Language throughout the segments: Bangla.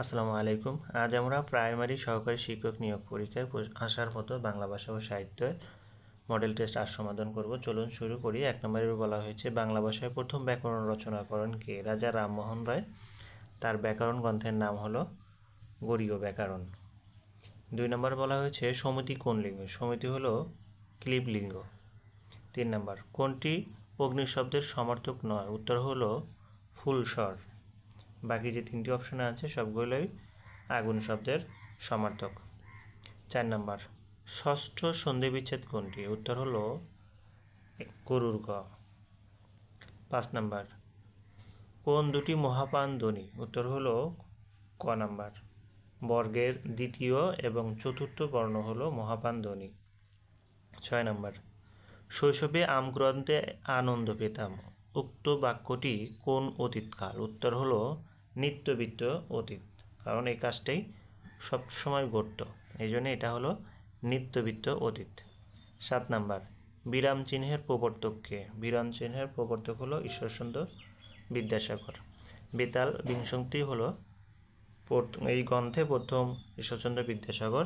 আসসালামু আলাইকুম। আজ আমরা প্রাইমারি সহকারী শিক্ষক নিয়োগ পরীক্ষায় আসার মতো বাংলা ভাষা ও সাহিত্যে মডেল টেস্ট আর সমাধান করব। চলুন শুরু করি। এক নম্বরে বলা হয়েছে, বাংলা ভাষায় প্রথম ব্যাকরণ রচনা করেন কে? রাজা রামমোহন রায়। তার ব্যাকরণ গ্রন্থের নাম হলো গরীয় ব্যাকরণ। দুই নম্বর বলা হয়েছে, সমিতি কোন লিঙ্গ? সমিতি হলো ক্লিব লিঙ্গ তিন নম্বর, কোনটি অগ্নি শব্দের সমর্থক নয়? উত্তর হলো ফুলস্বর বাকি যে তিনটি অপশনে আছে সবগুলোই আগুন শব্দের সমার্থক। চার নাম্বার, ষষ্ঠ সন্ধি বিচ্ছেদ কোনটি? উত্তর হলো গরুর গ। পাঁচ নাম্বার, কোন দুটি মহাপান ধ্বনি? উত্তর হলো ক নাম্বার। বর্গের দ্বিতীয় এবং চতুর্থ বর্ণ হলো মহাপান ধ্বনি। ছয় নাম্বার, শৈশবে আমগ্রন্থে আনন্দ পেতাম। উক্ত বাক্যটি কোন অতীতকাল? উত্তর হলো নিত্যবিত্ত অতীত। কারণ এই কাজটাই সবসময় ঘটত। এই জন্য এটা হলো নিত্যবিত্ত অতীত। সাত নাম্বার, বিরাম চিহ্নের প্রবর্তককে বিরাম চিহ্নের প্রবর্তক হলো ঈশ্বরচন্দ্র বিদ্যাসাগর। বেতাল বিংশতি হলো এই গ্রন্থে প্রথম ঈশ্বরচন্দ্র বিদ্যাসাগর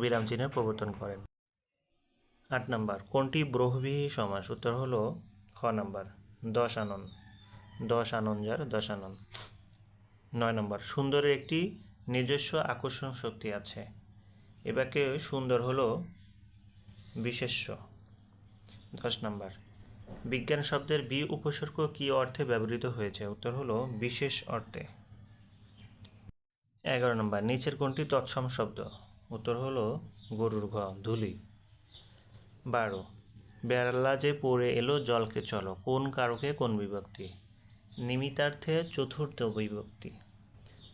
বিরাম চিহ্নের প্রবর্তন করেন। আট নাম্বার, কোনটি ব্রহবিহী সমাস? উত্তর হলো খ নাম্বার দশ আনন্দ দশ আনন্দ দশ আনন্দ নয় নম্বর, সুন্দরের একটি নিজস্ব আকর্ষণ শক্তি আছে। এবাকে সুন্দর হলো বিশেষ্য। দশ নম্বর, বিজ্ঞান শব্দের বি উপসর্গ কি অর্থে ব্যবহৃত হয়েছে? উত্তর হলো বিশেষ অর্থে। এগারো নম্বর, নিচের কোনটি তৎসম শব্দ? উত্তর হলো গরুর ঘ ধুলি। বারো, বেড়াল্লা যে পড়ে এলো জলকে চলো, কোন কারকে কোন বিভক্তি? নিমিতার্থে চতুর্থ বিভক্তি।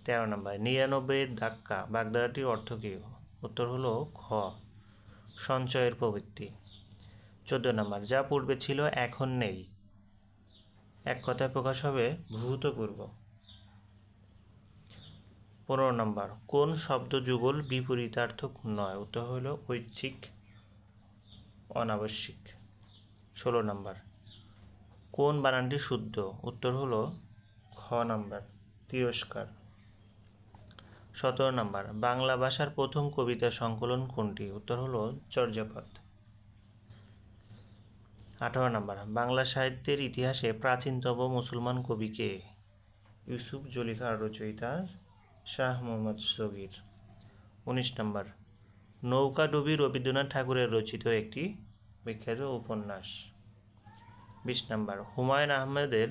তেরো নম্বর, নিরানব্বইয়ের ধাক্কা বাগধারাটির অর্থ কী? উত্তর হলো খ, সঞ্চয়ের প্রবৃত্তি। চোদ্দ নম্বর, যা পূর্বে ছিল এখন নেই। এক কথায় প্রকাশ হবে ভূতপূর্ব। পনেরো নম্বর, কোন শব্দ যুগল বিপরীতার্থক নয়? উত্তর হল ঐচ্ছিক, অনাবশ্যিক। ষোলো নম্বর কোন বানানটি শুদ্ধ? উত্তর হলো খ নাম্বার, তিরস্কার। সতেরো নাম্বার, বাংলা ভাষার প্রথম কবিতা সংকলন কোনটি? উত্তর হলো চর্যাপদ। আঠারো নাম্বার, বাংলা সাহিত্যের ইতিহাসে প্রাচীনতম মুসলমান কবি কে? ইউসুফ জলিখার রচয়িতা শাহ মোহাম্মদ সগির। উনিশ নম্বর, নৌকাডুবি রবীন্দ্রনাথ ঠাকুরের রচিত একটি বিখ্যাত উপন্যাস। বিশ নাম্বার, হুমায়ুন আহমেদের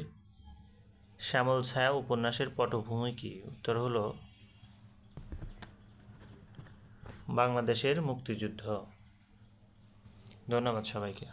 শ্যামল ছায়া উপন্যাসের পটভূমি কি? উত্তর হলো, বাংলাদেশের মুক্তিযুদ্ধ। ধন্যবাদ সবাইকে।